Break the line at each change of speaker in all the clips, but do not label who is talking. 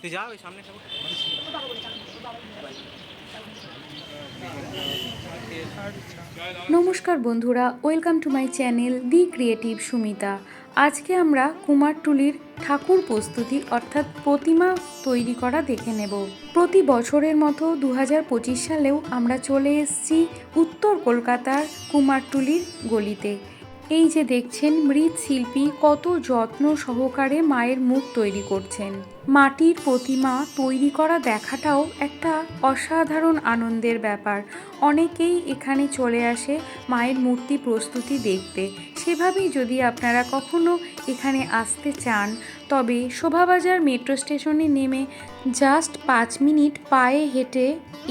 তুই যা, ওই সামনে
নমস্কার বন্ধুরা, welcome to my channel the creative Sumita. আজকে আমরা কুমারটুলির ঠাকুর প্রস্তুতি অর্থাৎ প্রতিমা তৈরি করা দেখে নেব। প্রতি বছরের মতো দু সালেও আমরা চলে এসেছি উত্তর কলকাতার কুমারটুলির গলিতে। এই যে দেখছেন মৃৎশিল্পী কত যত্ন সহকারে মায়ের মুখ তৈরি করছেন। মাটির প্রতিমা তৈরি করা দেখাটাও একটা অসাধারণ আনন্দের ব্যাপার। অনেকেই এখানে চলে আসে মায়ের মূর্তি প্রস্তুতি দেখতে। সেভাবেই যদি আপনারা কখনো এখানে আসতে চান, তবে শোভাবাজার মেট্রো স্টেশনে নেমে জাস্ট পাঁচ মিনিট পায়ে হেঁটে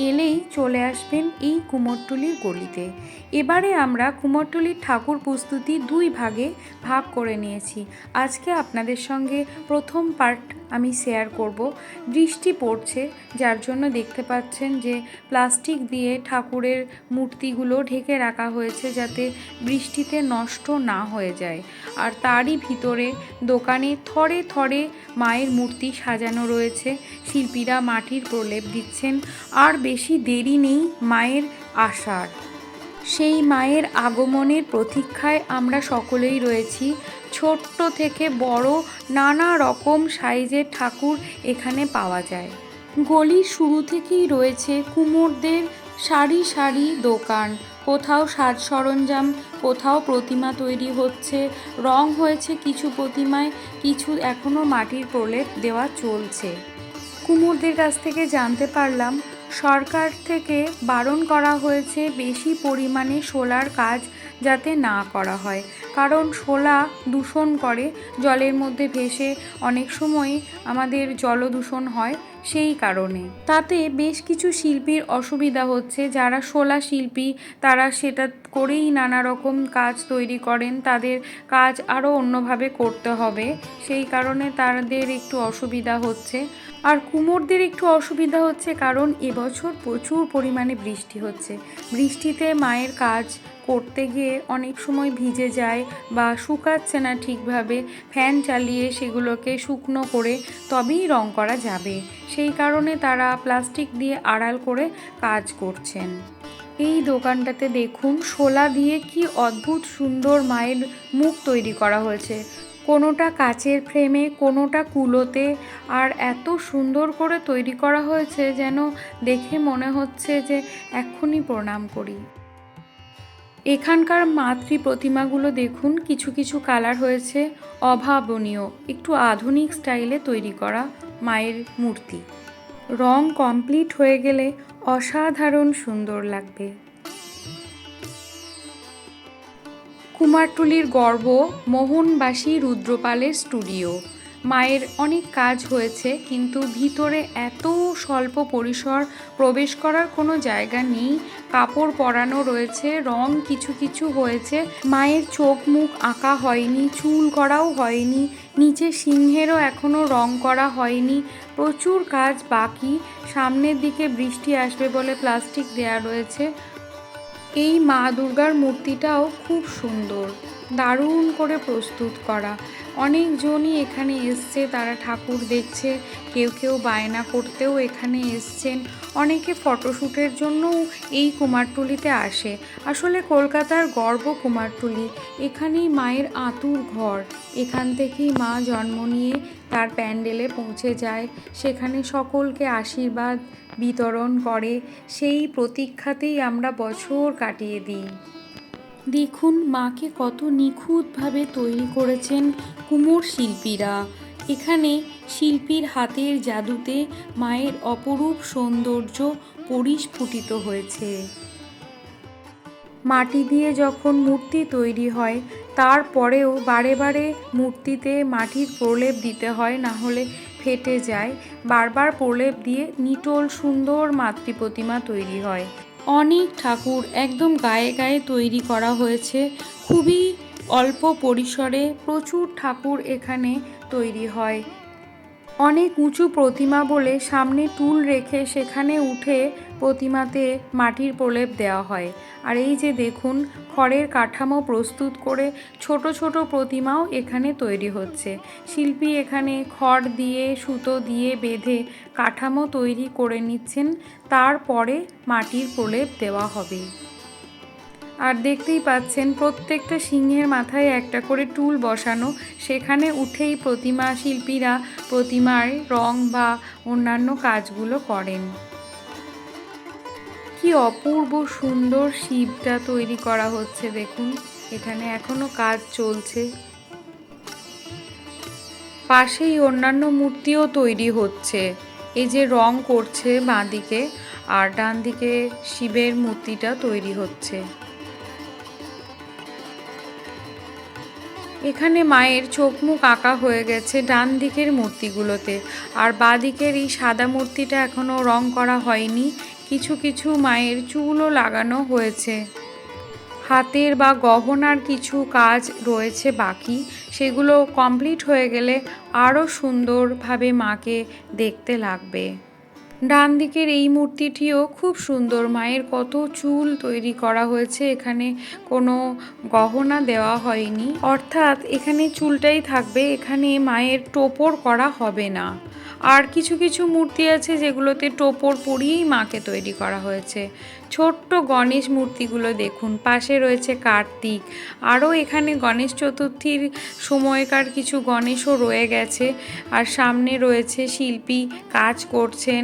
এলেই চলে আসবেন এই কুমোরটুলির গলিতে। এবারে আমরা কুমোরটুলির ঠাকুর প্রস্তুতি দুই ভাগে ভাগ করে নিয়েছি। আজকে আপনাদের সঙ্গে প্রথম পার্ট আমি শেয়ার করব। বৃষ্টি পড়ছে, যার জন্য দেখতে পাচ্ছেন যে প্লাস্টিক দিয়ে ঠাকুরের মূর্তিগুলো ঢেকে রাখা হয়েছে যাতে বৃষ্টিতে নষ্ট না হয়ে যায়। আর তারই ভিতরে দোকানে থরে থরে মায়ের মূর্তি সাজানো রয়েছে। শিল্পীরা মাটির প্রলেপ দিচ্ছেন। আর বেশি দেরি নেই মায়ের আসার। সেই মায়ের আগমনের প্রতীক্ষায় আমরা সকলেই রয়েছি। ছোট্ট থেকে বড় নানা রকম সাইজের ঠাকুর এখানে পাওয়া যায়। গলির শুরু থেকেই রয়েছে কুমোরদের সারি সারি দোকান। কোথাও সাজ সরঞ্জাম, কোথাও প্রতিমা তৈরি হচ্ছে। রং হয়েছে কিছু প্রতিমায়, কিছু এখনও মাটির প্রলেপ দেওয়া চলছে। কুমোরদের কাছ থেকে জানতে পারলাম সরকার থেকে বারণ করা হয়েছে বেশি পরিমাণে শোলার কাজ যাতে না করা হয়। কারণ শোলা দূষণ করে, জলের মধ্যে ভেসে অনেক সময় আমাদের জল দূষণ হয় সেই কারণে। তাতে বেশ কিছু শিল্পীর অসুবিধা হচ্ছে, যারা শোলা শিল্পী, তারা সেটা করেই নানা রকম কাজ তৈরি করেন, তাদের কাজ আরও অন্যভাবে করতে হবে। সেই কারণে তাদের একটু অসুবিধা হচ্ছে। আর কুমোরদের একটু অসুবিধা হচ্ছে কারণ এবছর প্রচুর পরিমাণে বৃষ্টি হচ্ছে। বৃষ্টিতে মায়ের কাজ করতে গিয়ে অনেক সময় ভিজে যায় বা শুকাচ্ছে না ঠিকভাবে, ফ্যান চালিয়ে সেগুলোকে শুকনো করে তবেই রং করা যাবে। সেই কারণে তারা প্লাস্টিক দিয়ে আড়াল করে কাজ করছেন। এই দোকানটাতে দেখুন শোলা দিয়ে কি অদ্ভুত সুন্দর মায়ের মুখ তৈরি করা হয়েছে। কোনোটা কাচের ফ্রেমে, কোনোটা কুলোতে। আর এত সুন্দর করে তৈরি করা হয়েছে যেন দেখে মনে হচ্ছে যে এক্ষুনি প্রণাম করি। এখানকার মাতৃ প্রতিমাগুলো দেখুন, কিছু কিছু কালার হয়েছে। অভাবনীয়, একটু আধুনিক স্টাইলে তৈরি করা মায়ের মূর্তি। রং কমপ্লিট হয়ে গেলে অসাধারণ সুন্দর লাগবে। কুমারটুলির গর্ব মোহনবাসী রুদ্রপালের স্টুডিও। মায়ের অনেক কাজ হয়েছে, কিন্তু ভিতরে এত স্বল্প পরিসর প্রবেশ করার কোনো জায়গা নেই। কাপড় পরানো রয়েছে, রং কিছু কিছু হয়েছে। মায়ের চোখ মুখ আঁকা হয়নি, চুল করাও হয়নি, নিচে সিংহেরও এখনও রং করা হয়নি। প্রচুর কাজ বাকি, সামনের দিকে বৃষ্টি আসবে বলে প্লাস্টিক দেয়া রয়েছে। এই মা দুর্গার মূর্তিটাও খুব সুন্দর। দারুণ করে প্রস্তুত করা। অনেকজনই এখানে এসছে, তারা ঠাকুর দেখছে, কেউ কেউ বায়না করতেও এখানে এসছেন। অনেকে ফটোশ্যুটের জন্যও এই কুমারটুলিতে আসে। আসলে কলকাতার গর্ব কুমারটুলি। এখানেই মায়ের আতুর ঘর। এখান থেকেই মা জন্ম নিয়ে তার প্যান্ডেলে পৌঁছে যায়। সেখানে সকলকে আশীর্বাদ বিতরণ করে। সেই প্রতীক্ষাতেই আমরা বছর কাটিয়ে দিই। দেখুন মাকে কত নিখুঁতভাবে তৈরি করেছেন কুমোর শিল্পীরা। এখানে শিল্পীর হাতের জাদুতে মায়ের অপরূপ সৌন্দর্য পরিস্ফুটিত হয়েছে। মাটি দিয়ে যখন মূর্তি তৈরি হয় তারপরেও বারে বারে মূর্তিতে মাটির প্রলেপ দিতে হয়, না হলে ফেটে যায়। বারবার প্রলেপ দিয়ে নিটোল সুন্দর মাতৃ প্রতিমা তৈরি হয়। অনেক ঠাকুর একদম গায়ে গায়ে তৈরি করা হয়েছে। খুবই অল্প পরিসরে প্রচুর ঠাকুর এখানে তৈরি হয়। অনেক উঁচু প্রতিমা বলে সামনে টুল রেখে সেখানে উঠে প্রতিমাতে মাটির প্রলেপ দেওয়া হয়। আর এই যে দেখুন, খড়ের কাঠামো প্রস্তুত করে ছোট ছোট প্রতিমাও এখানে তৈরি হচ্ছে। শিল্পী এখানে খড় দিয়ে, সুতো দিয়ে বেঁধে কাঠামো তৈরি করে নিচ্ছেন। তারপরে মাটির প্রলেপ দেওয়া হবে। আর দেখতেই পাচ্ছেন প্রত্যেকটা সিংহের মাথায় একটা করে টুল বসানো। সেখানে উঠেই প্রতিমা শিল্পীরা প্রতিমার রং বা অন্যান্য কাজগুলো করেন। কি অপূর্ব সুন্দর শিবটা তৈরি করা হচ্ছে দেখুন। এখানে এখনও কাজ চলছে। পাশেই অন্যান্য মূর্তিও তৈরি হচ্ছে। এই যে রং করছে বাঁ দিকে আর ডান দিকে শিবের মূর্তিটা তৈরি হচ্ছে। এখানে মায়ের চোখ মুখ আঁকা হয়ে গেছে ডান দিকের মূর্তিগুলোতে। আর বাঁ দিকের এই সাদা মূর্তিটা এখনও রং করা হয়নি। কিছু কিছু মায়ের চুলও লাগানো হয়েছে। হাতের বা গহনার কিছু কাজ রয়েছে বাকি। সেগুলো কমপ্লিট হয়ে গেলে আরও সুন্দরভাবে মাকে দেখতে লাগবে। ডান দিকের এই মূর্তিটিও খুব সুন্দর। মায়ের কত চুল তৈরি করা হয়েছে, এখানে কোনো গহনা দেওয়া হয়নি। অর্থাৎ এখানে চুলটাই থাকবে, এখানে মায়ের টোপর করা হবে না। আর কিছু কিছু মূর্তি আছে যেগুলোতে টোপর পরিয়েই মাকে তৈরি করা হয়েছে। ছোট্ট গণেশ মূর্তিগুলো দেখুন, পাশে রয়েছে কার্তিক। আরও এখানে গণেশ চতুর্থীর সময়কার কিছু গণেশও রয়ে গেছে। আর সামনে রয়েছে শিল্পী, কাজ করছেন।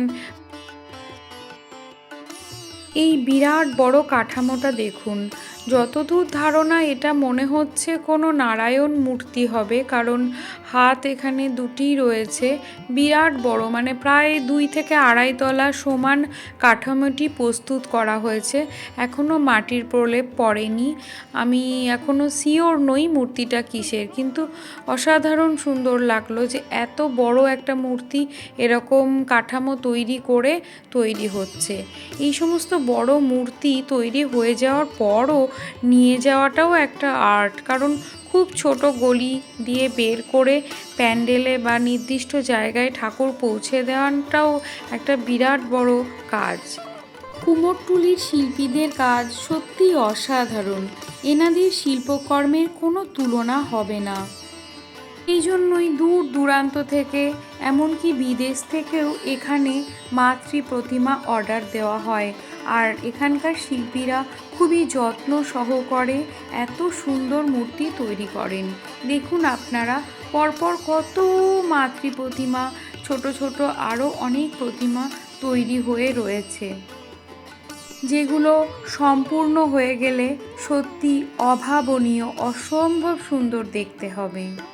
এই বিরাট বড় কাঠামোটা দেখুন। যতদূর ধারণা, এটা মনে হচ্ছে কোনো নারায়ণ মূর্তি হবে, কারণ হাত এখানে দুটি রয়েছে। বিরাট বড় মানে প্রায় দুই থেকে আড়াই তলা সমান কাঠামোটি প্রস্তুত করা হয়েছে। এখনও মাটির প্রলেপ পড়েনি। আমি এখনও শিওর নই মূর্তিটা কিসের, কিন্তু অসাধারণ সুন্দর লাগল যে এত বড় একটা মূর্তি এরকম কাঠামো তৈরি করে তৈরি হচ্ছে। এই সমস্ত বড় মূর্তি তৈরি হয়ে যাওয়ার পরও নিয়ে যাওয়াটাও একটা আর্ট। কারণ খুব ছোট গলি দিয়ে বের করে প্যান্ডেলে বা নির্দিষ্ট জায়গায় ঠাকুর পৌঁছে দেওয়াটাও একটা বিরাট বড় কাজ। কুমোরটুলির শিল্পীদের কাজ সত্যিই অসাধারণ। এনাদের শিল্পকর্মের কোনো তুলনা হবে না। এই জন্যই দূর দূরান্ত থেকে, এমনকি বিদেশ থেকেও এখানে মাতৃ প্রতিমা অর্ডার দেওয়া হয়। আর এখানকার শিল্পীরা খুবই যত্ন সহকারে এত সুন্দর মূর্তি তৈরি করেন। দেখুন আপনারা, পরপর কত মাতৃ প্রতিমা, ছোট ছোট আরও অনেক প্রতিমা তৈরি হয়ে রয়েছে। যেগুলো সম্পূর্ণ হয়ে গেলে সত্যি অভাবনীয়, অসম্ভব সুন্দর দেখতে হবে।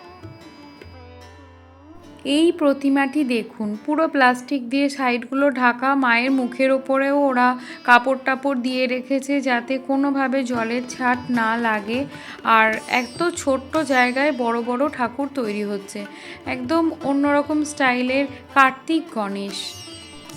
এই প্রতিমাটি দেখুন। পুরো প্লাস্টিক দিয়ে সাইডগুলো ঢাকা মায়ের মুখের ওপরেও ওরা কাপড় টাপড় দিয়ে রেখেছে যাতে কোনোভাবে জলের ছাট না লাগে। আর এত ছোট্ট জায়গায় বড় বড় ঠাকুর তৈরি হচ্ছে। একদম অন্যরকম স্টাইলের কার্তিক গণেশ।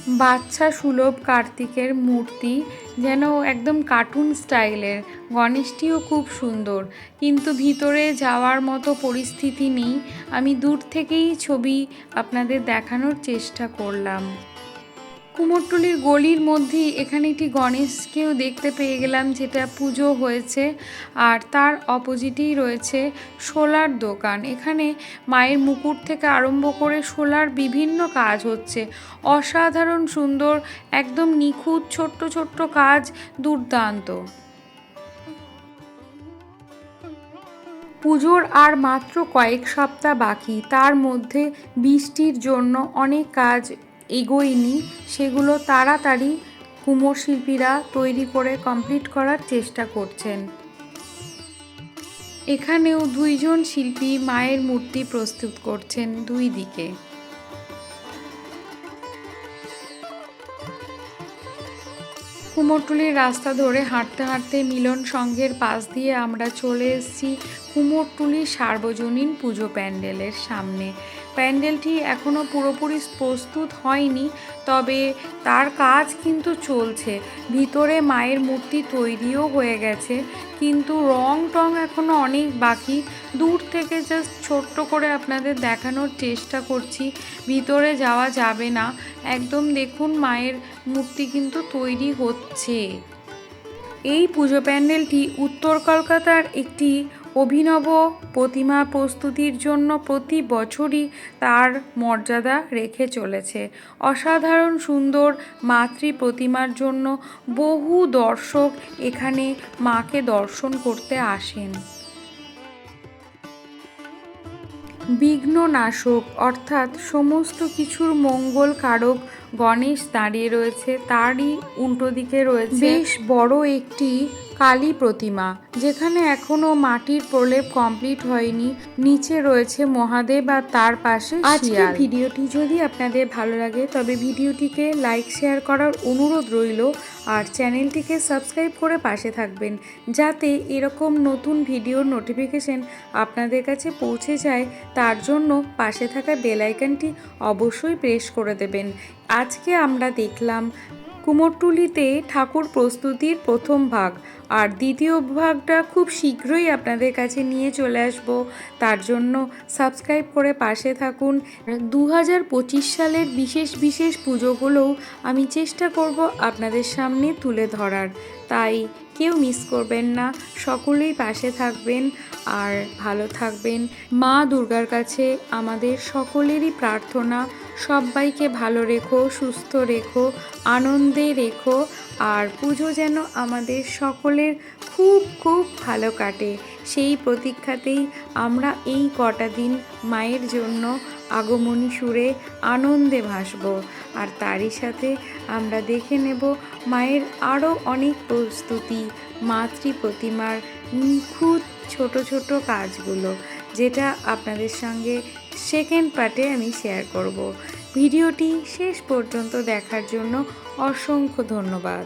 বাচ্চা সুলভ কার্তিকের মূর্তি যেন একদম কার্টুন স্টাইলের। গণেশটিও খুব সুন্দর। কিন্তু ভিতরে যাওয়ার মতো পরিস্থিতি নেই। আমি দূর থেকেই ছবি আপনাদের দেখানোর চেষ্টা করলাম। কুমোরটুলির গলির মধ্যেই এখানে একটি গণেশকেও দেখতে পেয়ে গেলাম, যেটা পুজো হয়েছে। আর তার অপোজিটেই রয়েছে সোলার দোকান। এখানে মায়ের মুকুট থেকে আরম্ভ করে সোলার বিভিন্ন কাজ হচ্ছে। অসাধারণ সুন্দর, একদম নিখুঁত, ছোট্ট ছোট্ট কাজ দুর্দান্ত। পুজোর আর মাত্র কয়েক সপ্তাহ বাকি। তার মধ্যে বৃষ্টির জন্য অনেক কাজ এগোয়নি, সেগুলো তাড়াতাড়ি কুমোর শিল্পীরা তৈরি করে কমপ্লিট করার চেষ্টা করছেন। এখানেও দুইজন শিল্পী মায়ের মূর্তি প্রস্তুত করছেন দুই দিকে। কুমোরটুলির রাস্তা ধরে হাঁটতে হাঁটতে মিলন সংঘের পাশ দিয়ে আমরা চলে এসেছি কুমোরটুলি সার্বজনীন পুজো প্যান্ডেলের সামনে। প্যান্ডেলটি এখনও পুরোপুরি প্রস্তুত হয়নি, তবে তার কাজ কিন্তু চলছে। ভিতরে মায়ের মূর্তি তৈরিও হয়ে গেছে, কিন্তু রং টং এখনও অনেক বাকি। দূর থেকে জাস্ট ছোট্ট করে আপনাদের দেখানোর চেষ্টা করছি, ভিতরে যাওয়া যাবে না। একদম দেখুন মায়ের মূর্তি কিন্তু তৈরি হচ্ছে। এই পুজো প্যান্ডেলটি উত্তর কলকাতার একটি অভিনব প্রতিমা প্রস্তুতির জন্য প্রতি বছরই তার মর্যাদা রেখে চলেছে। অসাধারণ সুন্দর মাতৃ প্রতিমার জন্য বহু দর্শক এখানে মাকে দর্শন করতে আসেন। বিঘ্ননাশক অর্থাৎ সমস্ত কিছুর মঙ্গল কারক গণেশ দাঁড়িয়ে রয়েছে, তারই উল্টো দিকে রয়েছে বেশ বড় একটি কালী প্রতিমা, যেখানে এখনও মাটির প্রলেপ কমপ্লিট হয়নি, নিচে রয়েছে মহাদেব আর তার পাশে আজকের ভিডিওটি যদি আপনাদের ভালো লাগে, তবে ভিডিওটিকে লাইক শেয়ার করার অনুরোধ রইল আর চ্যানেলটিকে সাবস্ক্রাইব করে পাশে থাকবেন, যাতে এরকম নতুন ভিডিওর নোটিফিকেশন আপনাদের কাছে পৌঁছে যায়। তার জন্য পাশে থাকা বেল আইকনটি অবশ্যই প্রেস করে দেবেন। আজকে আমরা দেখলাম কুমোরটুলিতে ঠাকুর প্রস্তুতির প্রথম ভাগ। আর দ্বিতীয় ভাগটা খুব শীঘ্রই আপনাদের কাছে নিয়ে চলে আসব। তার জন্য সাবস্ক্রাইব করে পাশে থাকুন। দু হাজার পঁচিশ সালের বিশেষ বিশেষ পুজোগুলোও আমি চেষ্টা করব আপনাদের সামনে তুলে ধরার। তাই কেউ মিস করবেন না। সকলেই পাশে থাকবেন আর ভালো থাকবেন। মা দুর্গার কাছে আমাদের সকলেরই প্রার্থনা। সবাইকে ভালো রেখো, সুস্থ রেখো, আনন্দে রেখো, আর পুজো যেন আমাদের সকলের খুব খুব ভালো কাটে। সেই প্রতীক্ষাতেই আমরা এই কটা দিন মায়ের জন্য আগমনী সুরে আনন্দে ভাসব। আর তারই সাথে আমরা দেখে নেব মায়ের আরও অনেক প্রস্তুতি, মাতৃ প্রতিমার নিখুঁত ছোট ছোট কাজগুলো, যেটা আপনাদের সঙ্গে সেকেন্ড পার্টে আমি শেয়ার করব। ভিডিওটি শেষ পর্যন্ত দেখার জন্য অসংখ্য ধন্যবাদ।